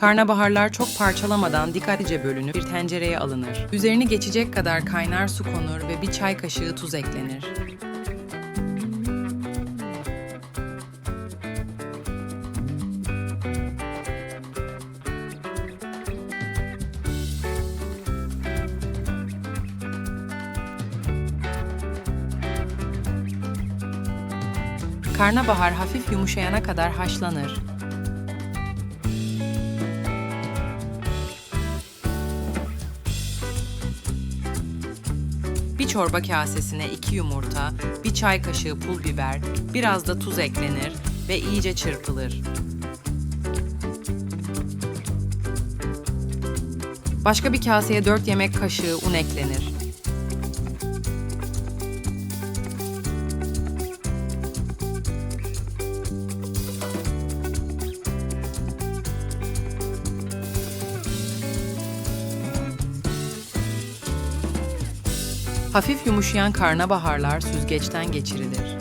Karnabaharlar çok parçalamadan dikkatlice bölünüp bir tencereye alınır. Üzerini geçecek kadar kaynar su konur ve bir çay kaşığı tuz eklenir. Karnabahar hafif yumuşayana kadar haşlanır. Bir çorba kasesine iki yumurta, bir çay kaşığı pul biber, biraz da tuz eklenir ve iyice çırpılır. Başka bir kaseye 4 yemek kaşığı un eklenir. Hafif yumuşayan karnabaharlar süzgeçten geçirilir.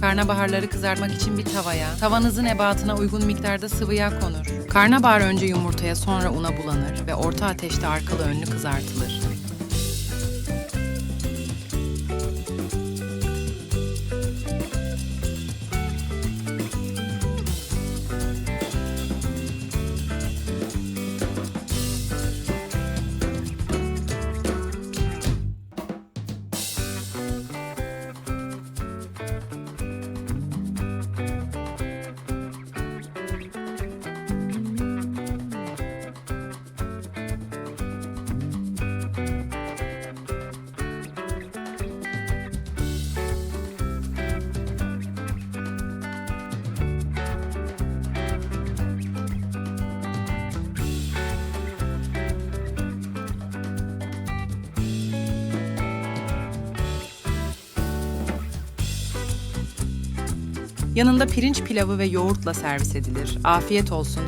Karnabaharları kızartmak için bir tavaya, tavanızın ebatına uygun miktarda sıvı yağ konur. Karnabahar önce yumurtaya sonra una bulanır ve orta ateşte arkalı önlü kızartılır. Yanında pirinç pilavı ve yoğurtla servis edilir. Afiyet olsun.